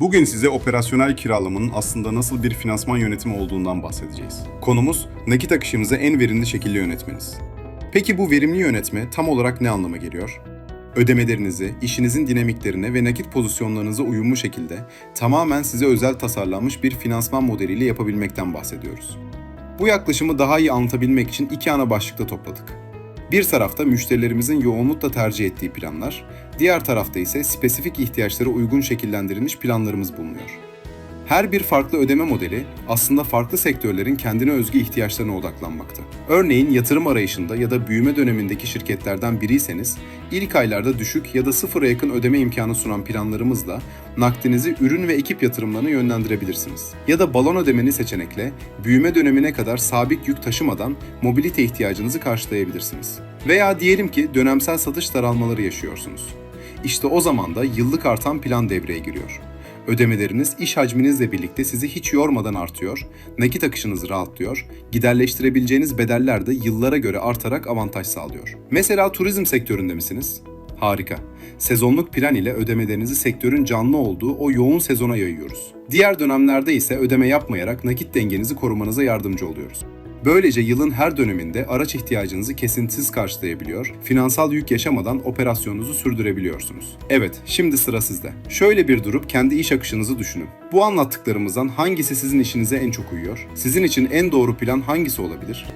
Bugün size operasyonel kiralamanın aslında nasıl bir finansman yönetimi olduğundan bahsedeceğiz. Konumuz nakit akışınızı en verimli şekilde yönetmeniz. Peki bu verimli yönetme tam olarak ne anlama geliyor? Ödemelerinizi, işinizin dinamiklerine ve nakit pozisyonlarınıza uyumlu şekilde tamamen size özel tasarlanmış bir finansman modeliyle yapabilmekten bahsediyoruz. Bu yaklaşımı daha iyi anlatabilmek için iki ana başlıkta topladık. Bir tarafta müşterilerimizin yoğunlukla tercih ettiği planlar, diğer tarafta ise spesifik ihtiyaçlara uygun şekillendirilmiş planlarımız bulunuyor. Her bir farklı ödeme modeli aslında farklı sektörlerin kendine özgü ihtiyaçlarına odaklanmakta. Örneğin yatırım arayışında ya da büyüme dönemindeki şirketlerden biriyseniz, ilk aylarda düşük ya da sıfıra yakın ödeme imkanı sunan planlarımızla nakdinizi ürün ve ekip yatırımlarına yönlendirebilirsiniz. Ya da balon ödemeni seçenekle büyüme dönemine kadar sabit yük taşımadan mobilite ihtiyacınızı karşılayabilirsiniz. Veya diyelim ki dönemsel satış daralmaları yaşıyorsunuz. İşte o zaman da yıllık artan plan devreye giriyor. Ödemeleriniz iş hacminizle birlikte sizi hiç yormadan artıyor, nakit akışınız rahatlıyor, giderleştirebileceğiniz bedeller de yıllara göre artarak avantaj sağlıyor. Mesela turizm sektöründe misiniz? Harika. Sezonluk plan ile ödemelerinizi sektörün canlı olduğu o yoğun sezona yayıyoruz. Diğer dönemlerde ise ödeme yapmayarak nakit dengenizi korumanıza yardımcı oluyoruz. Böylece yılın her döneminde araç ihtiyacınızı kesintisiz karşılayabiliyor, finansal yük yaşamadan operasyonunuzu sürdürebiliyorsunuz. Evet, şimdi sıra sizde. Şöyle bir durup kendi iş akışınızı düşünün. Bu anlattıklarımızdan hangisi sizin işinize en çok uyuyor? Sizin için en doğru plan hangisi olabilir?